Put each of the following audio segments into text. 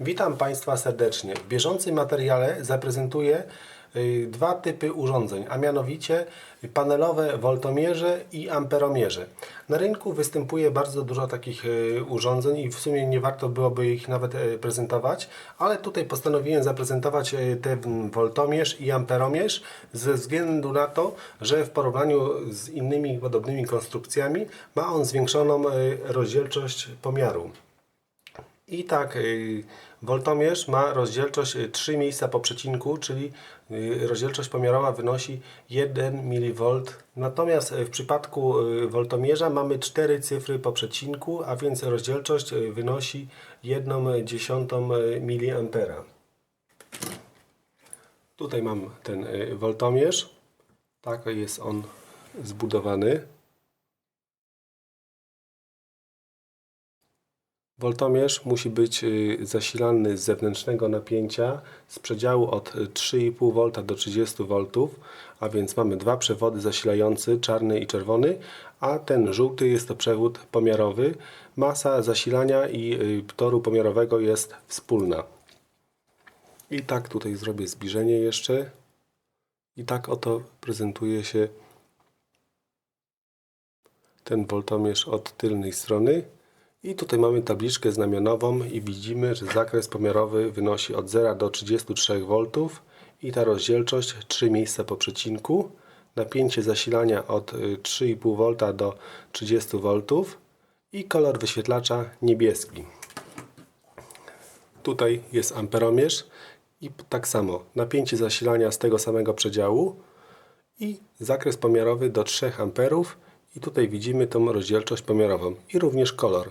Witam Państwa serdecznie. W bieżącym materiale zaprezentuję y, dwa typy urządzeń, a mianowicie panelowe woltomierze i amperomierze. Na rynku występuje bardzo dużo takich y, urządzeń i w sumie nie warto byłoby ich nawet y, prezentować, ale tutaj postanowiłem zaprezentować ten woltomierz i amperomierz ze względu na to, że w porównaniu z innymi podobnymi konstrukcjami ma on zwiększoną rozdzielczość pomiaru. I tak, y, woltomierz ma rozdzielczość y, 3 miejsca po przecinku, czyli y, rozdzielczość pomiarowa wynosi 1 mV. Natomiast y, w przypadku y, woltomierza mamy 4 cyfry po przecinku, a więc rozdzielczość y, wynosi 1 dziesiątą y, mA. Tutaj mam ten y, woltomierz. Tak jest on zbudowany. Woltomierz musi być y, zasilany z zewnętrznego napięcia z przedziału od y, 3,5 V do 30 V, a więc mamy dwa przewody zasilający, czarny i czerwony, a ten żółty jest to przewód pomiarowy. Masa zasilania i y, toru pomiarowego jest wspólna. I tak tutaj zrobię zbliżenie jeszcze. I tak oto prezentuje się ten woltomierz od tylnej strony. I tutaj mamy tabliczkę znamionową i widzimy, że zakres pomiarowy wynosi od 0 do 33 V i ta rozdzielczość 3 miejsca po przecinku. Napięcie zasilania od y, 3,5 V do 30 V i kolor wyświetlacza niebieski. Tutaj jest amperomierz i tak samo napięcie zasilania z tego samego przedziału i zakres pomiarowy do 3 amperów i tutaj widzimy tą rozdzielczość pomiarową i również kolor.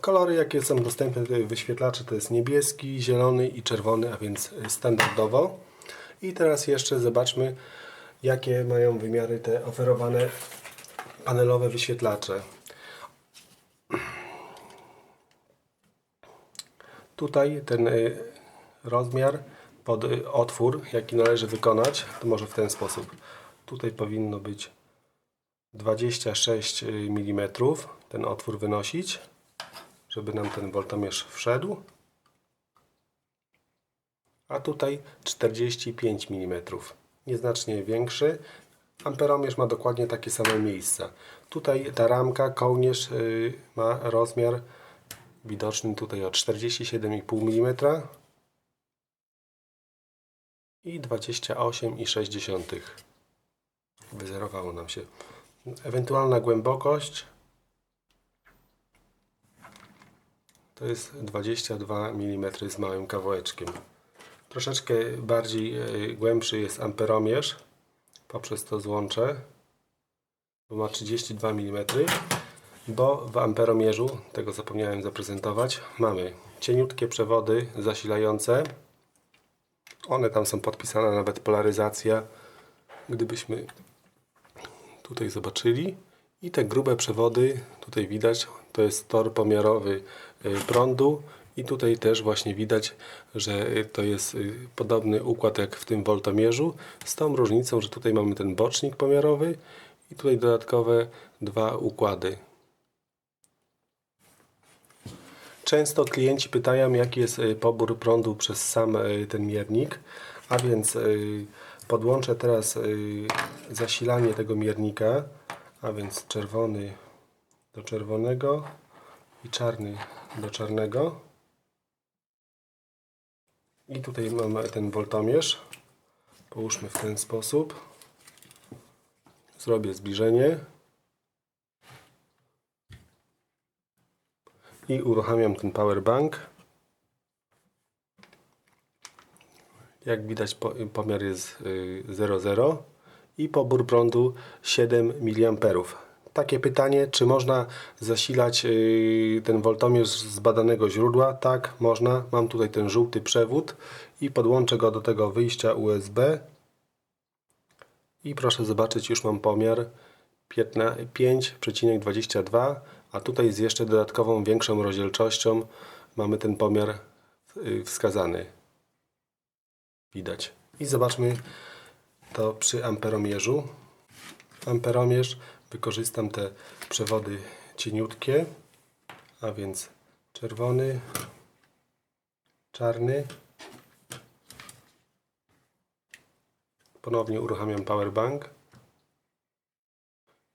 Kolory jakie są dostępne w wyświetlaczy to jest niebieski, zielony i czerwony, a więc standardowo. I teraz jeszcze zobaczmy jakie mają wymiary te oferowane panelowe wyświetlacze. Tutaj ten y, rozmiar pod y, otwór, jaki należy wykonać, to może w ten sposób. Tutaj powinno być 26 mm ten otwór wynosić, żeby nam ten woltomierz wszedł. A tutaj 45 mm, nieznacznie większy. Amperomierz ma dokładnie takie same miejsca. Tutaj ta ramka, kołnierz y, ma rozmiar widoczny tutaj od 47,5 mm i 28,6 wyzerowało nam się. Ewentualna głębokość to jest 22 mm z małym kawałeczkiem. Troszeczkę bardziej e, głębszy jest amperomierz poprzez to złącze, bo ma 32 mm, bo w amperomierzu, tego zapomniałem zaprezentować, mamy cieniutkie przewody zasilające. One tam są podpisane, nawet polaryzacja. Gdybyśmy tutaj zobaczyli. I te grube przewody tutaj widać to jest tor pomiarowy y, prądu. I tutaj też właśnie widać, że y, to jest y, podobny układ jak w tym woltomierzu z tą różnicą, że tutaj mamy ten bocznik pomiarowy i tutaj dodatkowe dwa układy. Często klienci pytają, jaki jest pobór prądu przez sam ten miernik, a więc podłączę teraz y, zasilanie tego miernika, a więc czerwony do czerwonego i czarny do czarnego. I tutaj mamy ten woltomierz. Połóżmy w ten sposób. Zrobię zbliżenie. i uruchamiam ten powerbank. Jak widać po, pomiar jest y, 0,0 i pobór prądu 7 mA. Takie pytanie, czy można zasilać y, ten woltomierz z badanego źródła? Tak, można. Mam tutaj ten żółty przewód i podłączę go do tego wyjścia USB. I proszę zobaczyć, już mam pomiar 5,22, a tutaj z jeszcze dodatkową większą rozdzielczością mamy ten pomiar y, wskazany. Widać. I zobaczmy to przy amperomierzu. Amperomierz wykorzystam te przewody cieniutkie, a więc czerwony, czarny. Ponownie uruchamiam powerbank.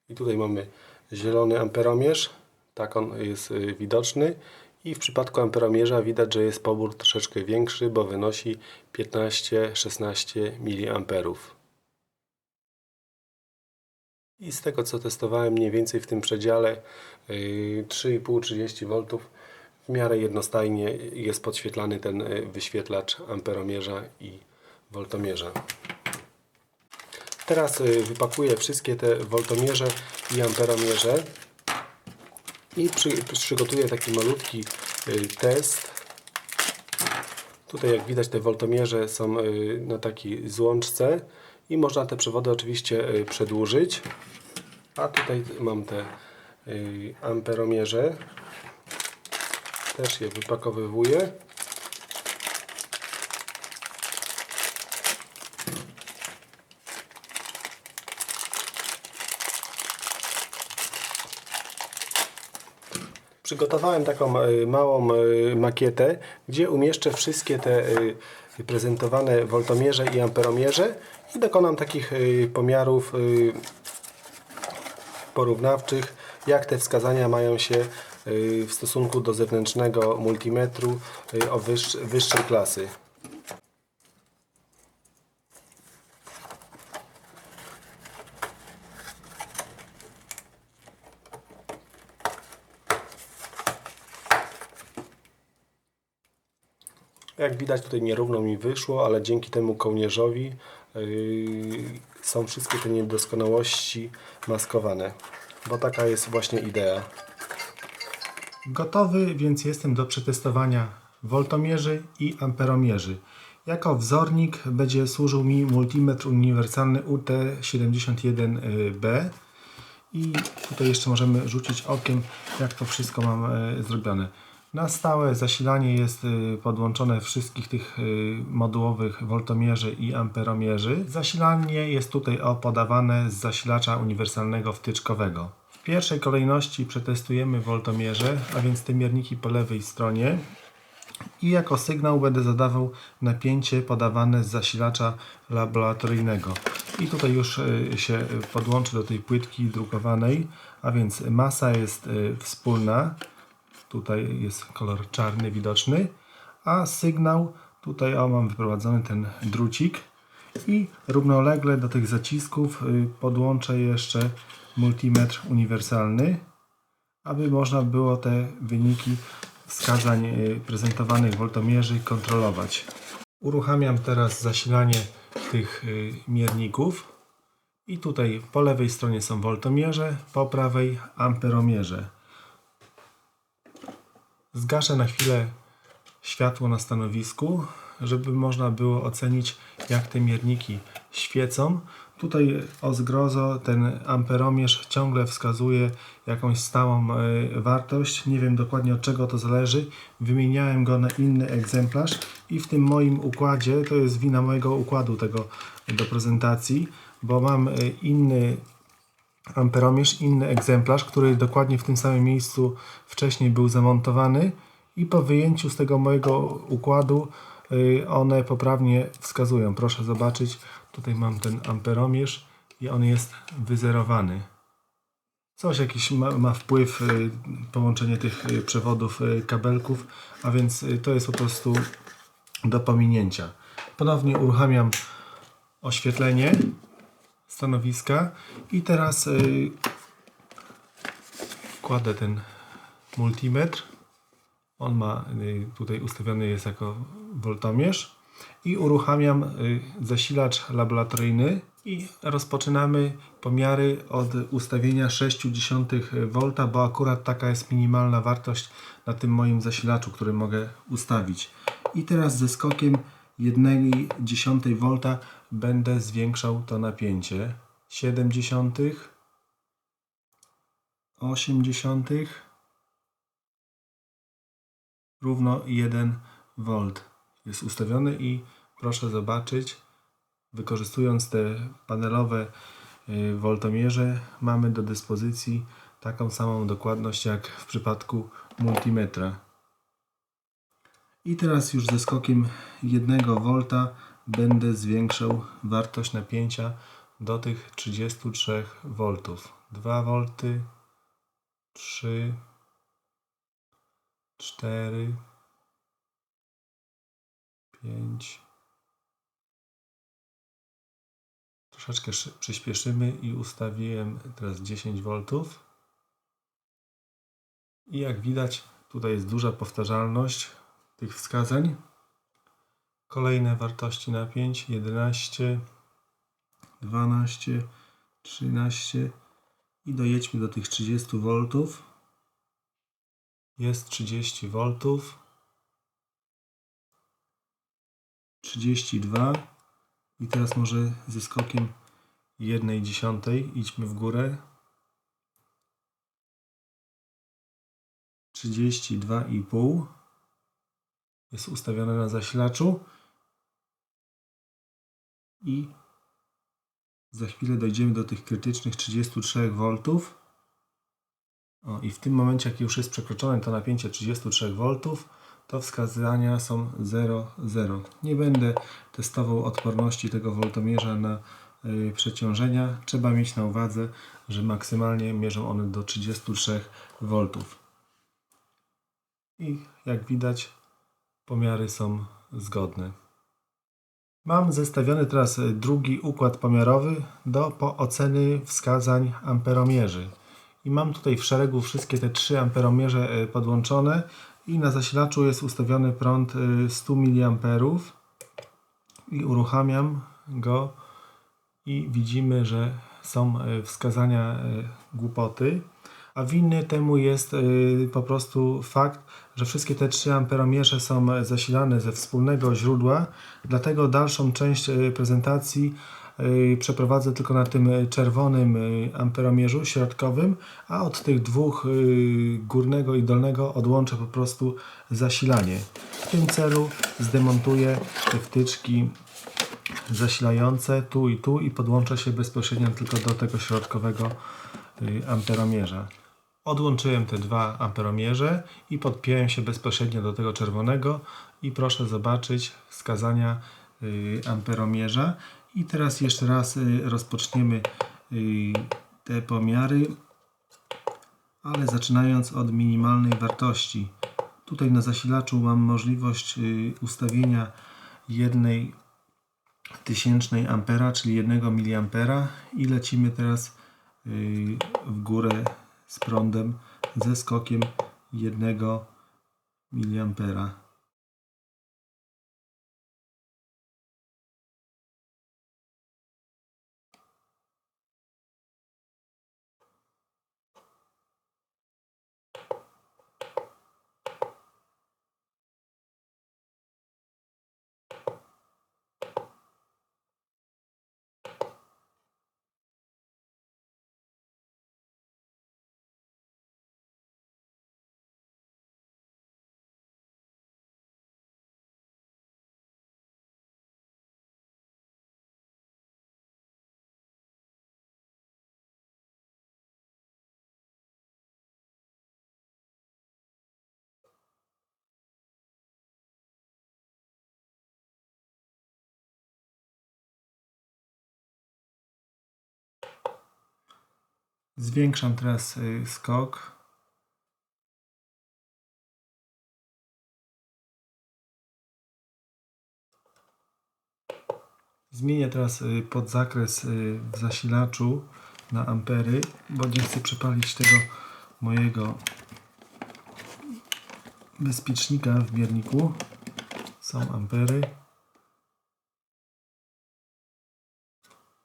I tutaj mamy zielony amperomierz. Tak on jest y, widoczny. I w przypadku amperomierza widać, że jest pobór troszeczkę większy, bo wynosi 15-16 mA. I z tego co testowałem mniej więcej w tym przedziale yy, 3,5-30 V w miarę jednostajnie jest podświetlany ten y, wyświetlacz amperomierza i woltomierza. Teraz y, wypakuję wszystkie te woltomierze i amperomierze i przy, przygotuję taki malutki y, test. Tutaj jak widać te woltomierze są y, na takiej złączce i można te przewody oczywiście y, przedłużyć. A tutaj mam te amperomierze. Też je wypakowywuję. Przygotowałem taką y, małą y, makietę, gdzie umieszczę wszystkie te y, prezentowane woltomierze i amperomierze i dokonam takich pomiarów porównawczych, jak te wskazania mają się w stosunku do zewnętrznego multimetru o wyższ, wyższej klasy. Jak widać tutaj nierówno mi wyszło, ale dzięki temu kołnierzowi yy, są wszystkie te niedoskonałości maskowane, bo taka jest właśnie idea. Gotowy więc jestem do przetestowania woltomierzy i amperomierzy. Jako wzornik będzie służył mi multimetr uniwersalny UT71B i tutaj jeszcze możemy rzucić okiem jak to wszystko mam e, zrobione. Na stałe zasilanie jest e, podłączone wszystkich tych e, modułowych woltomierzy i amperomierzy. Zasilanie jest tutaj o podawane z zasilacza uniwersalnego wtyczkowego. W pierwszej kolejności przetestujemy woltomierze, a więc te mierniki po lewej stronie i jako sygnał będę zadawał napięcie podawane z zasilacza laboratoryjnego. I tutaj już y, się podłączę do tej płytki drukowanej, a więc masa jest y, wspólna. Tutaj jest kolor czarny widoczny, a sygnał tutaj o mam wyprowadzony ten drucik i równolegle do tych zacisków y, podłączę jeszcze multimetr uniwersalny aby można było te wyniki wskazań y, prezentowanych woltomierzy kontrolować. Uruchamiam teraz zasilanie tych y, mierników i tutaj po lewej stronie są woltomierze, po prawej amperomierze. Zgaszę na chwilę światło na stanowisku, żeby można było ocenić jak te mierniki świecą. Tutaj o zgrozo ten amperomierz ciągle wskazuje jakąś stałą e, wartość. Nie wiem dokładnie od czego to zależy. Wymieniałem go na inny egzemplarz i w tym moim układzie, to jest wina mojego układu tego do prezentacji, bo mam e, inny amperomierz, inny egzemplarz, który dokładnie w tym samym miejscu wcześniej był zamontowany i po wyjęciu z tego mojego układu y, one poprawnie wskazują. Proszę zobaczyć, tutaj mam ten amperomierz i on jest wyzerowany. Coś jakiś ma, ma wpływ y, połączenie tych y, przewodów kabelków, a więc to jest po prostu do pominięcia. Ponownie uruchamiam oświetlenie stanowiska i teraz y, wkładę ten multimetr. On ma y, tutaj ustawiony jest jako woltomierz i uruchamiam y, zasilacz laboratoryjny i rozpoczynamy pomiary od ustawienia 0,6 V, bo akurat taka jest minimalna wartość na tym moim zasilaczu, który mogę ustawić. I teraz ze skokiem 1,1 V będę zwiększał to napięcie. 0,7 80 równo 1 V jest ustawiony i proszę zobaczyć, wykorzystując te panelowe y, woltomierze mamy do dyspozycji taką samą dokładność jak w przypadku multimetra. I teraz już ze skokiem 1 V będę zwiększał wartość napięcia do tych 33 V. 2 V, 3, 4, 5. Troszeczkę szy- przyspieszymy i ustawiłem teraz 10 V. I jak widać, tutaj jest duża powtarzalność tych wskazań. Kolejne wartości napięć 11, 12, 13 i dojedźmy do tych 30 V. Jest 30 V. 32 i teraz może ze skokiem 1 dziesiątej idźmy w górę. 32,5 jest ustawione na zasilaczu i za chwilę dojdziemy do tych krytycznych 33 V. O, I w tym momencie, jak już jest przekroczone to napięcie 33 V, to wskazania są 0,0. Nie będę testował odporności tego woltomierza na y, przeciążenia. Trzeba mieć na uwadze, że maksymalnie mierzą one do 33 V. I jak widać, pomiary są zgodne. Mam zestawiony teraz y, drugi układ pomiarowy do po oceny wskazań amperomierzy. I mam tutaj w szeregu wszystkie te trzy amperomierze y, podłączone. I na zasilaczu jest ustawiony prąd y, 100 mA i uruchamiam go. I widzimy, że są wskazania głupoty, a winny temu jest y, po prostu fakt, że wszystkie te trzy amperomierze są zasilane ze wspólnego źródła, dlatego dalszą część y, prezentacji y, przeprowadzę tylko na tym czerwonym amperomierzu środkowym, a od tych dwóch górnego i dolnego odłączę po prostu zasilanie. W tym celu zdemontuję te wtyczki zasilające tu i tu i podłączę się bezpośrednio tylko do tego środkowego amperomierza. Odłączyłem te dwa amperomierze i podpiąłem się bezpośrednio do tego czerwonego i proszę zobaczyć wskazania y, amperomierza. I teraz jeszcze raz y, rozpoczniemy y, te pomiary, ale zaczynając od minimalnej wartości. Tutaj na zasilaczu mam możliwość y, ustawienia jednej tysięcznej ampera, czyli 1 miliampera i lecimy teraz y, w górę z prądem ze skokiem 1 miliampera. Zwiększam teraz y, skok. Zmienię teraz y, podzakres y, w zasilaczu na ampery, bo nie chcę przepalić tego mojego bezpiecznika w mierniku. Są ampery.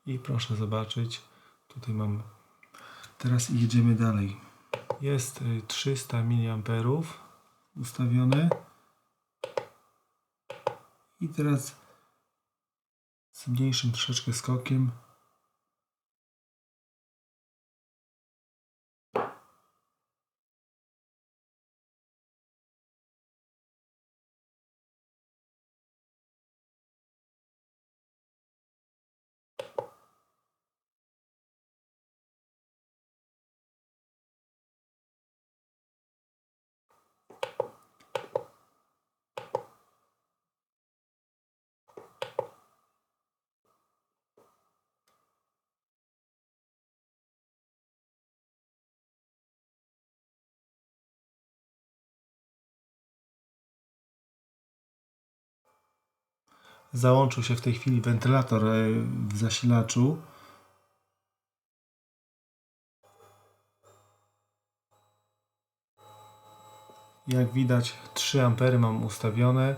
I proszę zobaczyć, tutaj mam Teraz jedziemy dalej. Jest y, 300 mA ustawione. I teraz z mniejszym troszeczkę skokiem Załączył się w tej chwili wentylator e, w zasilaczu. Jak widać 3 ampery mam ustawione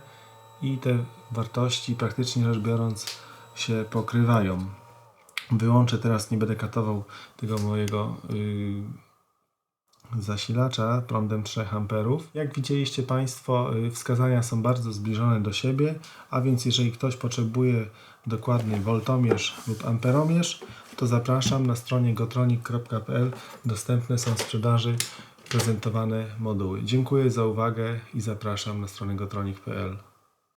i te wartości praktycznie rzecz biorąc się pokrywają. Wyłączę teraz, nie będę katował tego mojego yy, zasilacza prądem 3 amperów. Jak widzieliście Państwo, yy, wskazania są bardzo zbliżone do siebie, a więc jeżeli ktoś potrzebuje dokładnie woltomierz lub amperomierz, to zapraszam na stronie gotronik.pl. Dostępne są w sprzedaży prezentowane moduły. Dziękuję za uwagę i zapraszam na stronę gotronik.pl.